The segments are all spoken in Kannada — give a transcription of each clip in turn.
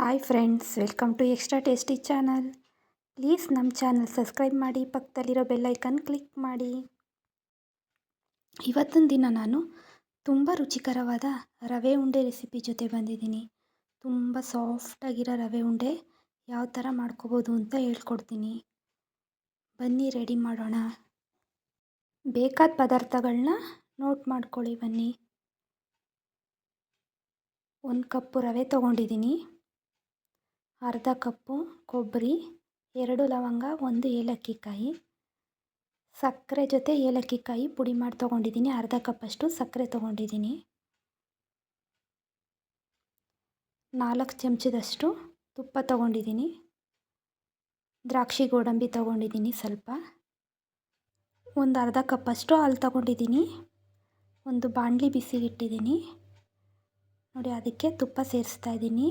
Hi friends welcome to extra tasty channel please ನಮ್ಮ ಚಾನಲ್ ಸಬ್ಸ್ಕ್ರೈಬ್ ಮಾಡಿ, ಪಕ್ಕದಲ್ಲಿರೋ ಬೆಲ್ಲೈಕನ್ ಕ್ಲಿಕ್ ಮಾಡಿ. ಇವತ್ತಿನ ದಿನ ನಾನು ತುಂಬ ರುಚಿಕರವಾದ ರವೆ ಉಂಡೆ ರೆಸಿಪಿ ಜೊತೆ ಬಂದಿದ್ದೀನಿ. ತುಂಬ ಸಾಫ್ಟಾಗಿರೋ ರವೆ ಉಂಡೆ ಯಾವ ಥರ ಮಾಡ್ಕೋಬೋದು ಅಂತ ಹೇಳ್ಕೊಡ್ತೀನಿ. ಬನ್ನಿ ರೆಡಿ ಮಾಡೋಣ. ಬೇಕಾದ ಪದಾರ್ಥಗಳನ್ನ ನೋಟ್ ಮಾಡ್ಕೊಳ್ಳಿ ಬನ್ನಿ. ಒಂದು ಕಪ್ಪು ರವೆ ತೊಗೊಂಡಿದ್ದೀನಿ. ಅರ್ಧ ಕಪ್ಪು, ಕೊಬ್ಬರಿ, ಎರಡು ಲವಂಗ, ಒಂದು ಏಲಕ್ಕಿ ಕಾಯಿ ಸಕ್ಕರೆ ಜೊತೆ ಏಲಕ್ಕಿ ಕಾಯಿ ಪುಡಿ ಮಾಡಿ ತೊಗೊಂಡಿದ್ದೀನಿ. ಅರ್ಧ ಕಪ್ಪಷ್ಟು ಸಕ್ಕರೆ ತೊಗೊಂಡಿದ್ದೀನಿ. ನಾಲ್ಕು ಚಮಚದಷ್ಟು ತುಪ್ಪ ತೊಗೊಂಡಿದ್ದೀನಿ. ದ್ರಾಕ್ಷಿ ಗೋಡಂಬಿ ತೊಗೊಂಡಿದ್ದೀನಿ ಸ್ವಲ್ಪ. ಒಂದು ಅರ್ಧ ಕಪ್ಪಷ್ಟು ಹಾಲು ತೊಗೊಂಡಿದ್ದೀನಿ. ಒಂದು ಬಾಣಲಿ ಬಿಸಿಗಿಟ್ಟಿದ್ದೀನಿ ನೋಡಿ, ಅದಕ್ಕೆ ತುಪ್ಪ ಸೇರಿಸ್ತಾ ಇದ್ದೀನಿ.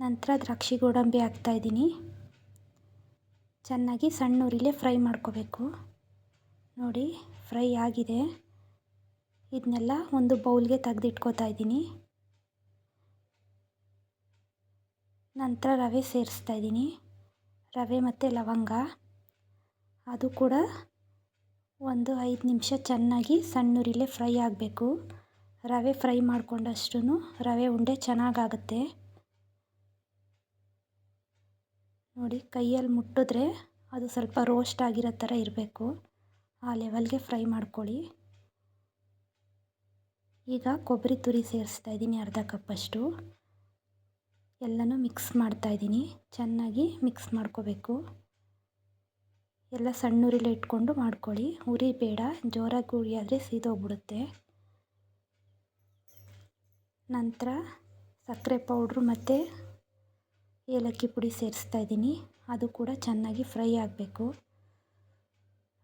ನಂತರ ದ್ರಾಕ್ಷಿ ಗೋಡಂಬಿ ಹಾಕ್ತಾಯಿದ್ದೀನಿ ಚೆನ್ನಾಗಿ ಸಣ್ಣ ಉರಿಲೇ ಫ್ರೈ ಮಾಡ್ಕೋಬೇಕು. ನೋಡಿ, ಫ್ರೈ ಆಗಿದೆ. ಇದನ್ನೆಲ್ಲ ಒಂದು ಬೌಲ್ಗೆ ತೆಗೆದಿಟ್ಕೋತಾ ಇದ್ದೀನಿ. ನಂತರ ರವೆ ಸೇರಿಸ್ತಾ ಇದ್ದೀನಿ. ರವೆ ಮತ್ತು ಲವಂಗ. ಅದು ಕೂಡ ಒಂದು ಐದು ನಿಮಿಷ ಚೆನ್ನಾಗಿ ಸಣ್ಣ ಉರಿಲೇ ಫ್ರೈ ಆಗಬೇಕು. ರವೆ ಫ್ರೈ ಮಾಡಿಕೊಂಡಷ್ಟು ರವೆ ಉಂಡೆ ಚೆನ್ನಾಗಾಗುತ್ತೆ. ನೋಡಿ, ಕೈಯಲ್ಲಿ ಮುಟ್ಟಿದ್ರೆ ಅದು ಸ್ವಲ್ಪ ರೋಸ್ಟ್ ಆಗಿರೋ ಥರ ಇರಬೇಕು. ಆ ಲೆವೆಲ್ಗೆ ಫ್ರೈ ಮಾಡ್ಕೊಳ್ಳಿ. ಈಗ ಕೊಬ್ಬರಿ ತುರಿ ಸೇರಿಸ್ತಾ ಇದ್ದೀನಿ ಅರ್ಧ ಕಪ್ಪಷ್ಟು ಎಲ್ಲನೂ ಮಿಕ್ಸ್ ಮಾಡ್ತಾ ಇದ್ದೀನಿ. ಚೆನ್ನಾಗಿ ಮಿಕ್ಸ್ ಮಾಡ್ಕೋಬೇಕು. ಎಲ್ಲ ಸಣ್ಣ ಉರಿಲಿ ಇಟ್ಕೊಂಡು ಮಾಡ್ಕೊಳ್ಳಿ. ಉರಿ ಬೇಡ, ಜೋರಾಗಿ ಉರಿ ಆದರೆ ಸೀದೋಗ್ಬಿಡುತ್ತೆ. ನಂತರ ಸಕ್ಕರೆ ಪೌಡ್ರು ಮತ್ತು ಏಲಕ್ಕಿ ಪುಡಿ ಸೇರಿಸ್ತಾ ಇದ್ದೀನಿ. ಅದು ಕೂಡ ಚೆನ್ನಾಗಿ ಫ್ರೈ ಆಗಬೇಕು.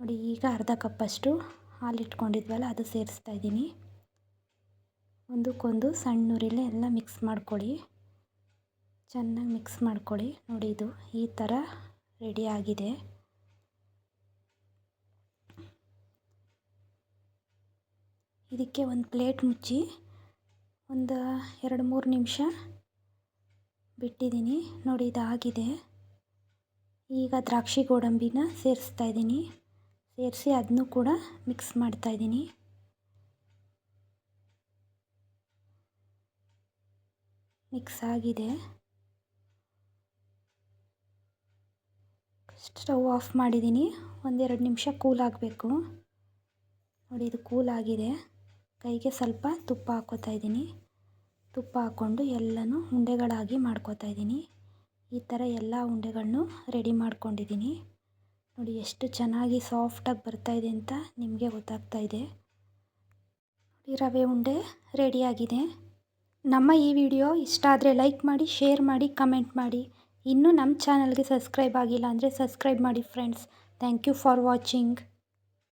ನೋಡಿ, ಈಗ ಅರ್ಧ ಕಪ್ಪಷ್ಟು ಹಾಲು ಇಟ್ಕೊಂಡಿದ್ವಲ್ಲ, ಅದು ಸೇರಿಸ್ತಾ ಇದ್ದೀನಿ. ಒಂದಕ್ಕೊಂದು ಸಣ್ಣ ಎಲ್ಲ ಮಿಕ್ಸ್ ಮಾಡ್ಕೊಳ್ಳಿ. ಚೆನ್ನಾಗಿ ಮಿಕ್ಸ್ ಮಾಡ್ಕೊಳ್ಳಿ. ನೋಡಿ, ಇದು ಈ ಥರ ರೆಡಿ ಆಗಿದೆ. ಇದಕ್ಕೆ ಒಂದು ಪ್ಲೇಟ್ ಮುಚ್ಚಿ ಒಂದು ಎರಡು ಮೂರು ನಿಮಿಷ ಬಿಟ್ಟಿದ್ದೀನಿ. ನೋಡಿ, ಇದಾಗಿದೆ. ಈಗ ದ್ರಾಕ್ಷಿ ಗೋಡಂಬಿನ ಸೇರಿಸ್ತಾ ಇದ್ದೀನಿ. ಸೇರಿಸಿ ಅದನ್ನು ಕೂಡ ಮಿಕ್ಸ್ ಮಾಡ್ತಾ ಇದ್ದೀನಿ. ಮಿಕ್ಸ್ ಆಗಿದೆ. ಸ್ಟವ್ ಆಫ್ ಮಾಡಿದ್ದೀನಿ. ಒಂದೆರಡು ನಿಮಿಷ ಕೂಲ್ ಆಗಬೇಕು. ನೋಡಿ, ಇದು ಕೂಲ್ ಆಗಿದೆ. ಕೈಗೆ ಸ್ವಲ್ಪ ತುಪ್ಪ ಹಾಕೋತಾ ಇದ್ದೀನಿ. ತುಪ್ಪ ಹಾಕ್ಕೊಂಡು ಎಲ್ಲನೂ ಉಂಡೆಗಳಾಗಿ ಮಾಡ್ಕೋತಾ ಇದ್ದೀನಿ. ಈ ಥರ ಎಲ್ಲ ಉಂಡೆಗಳನ್ನು ರೆಡಿ ಮಾಡ್ಕೊಂಡಿದ್ದೀನಿ. ನೋಡಿ ಎಷ್ಟು ಚೆನ್ನಾಗಿ ಸಾಫ್ಟಾಗಿ ಇದೆ ಅಂತ ನಿಮಗೆ ಗೊತ್ತಾಗ್ತಾ ಇದೆ. ನೋಡಿ ರವೆ ಉಂಡೆ ರೆಡಿಯಾಗಿದೆ ನಮ್ಮ ಈ ವಿಡಿಯೋ ಇಷ್ಟ ಆದರೆ ಲೈಕ್ ಮಾಡಿ, ಶೇರ್ ಮಾಡಿ, ಕಮೆಂಟ್ ಮಾಡಿ. ಇನ್ನೂ ನಮ್ಮ ಚಾನಲ್ಗೆ ಸಬ್ಸ್ಕ್ರೈಬ್ ಆಗಿಲ್ಲ ಅಂದರೆ ಸಬ್ಸ್ಕ್ರೈಬ್ ಮಾಡಿ friends. Thank you for watching.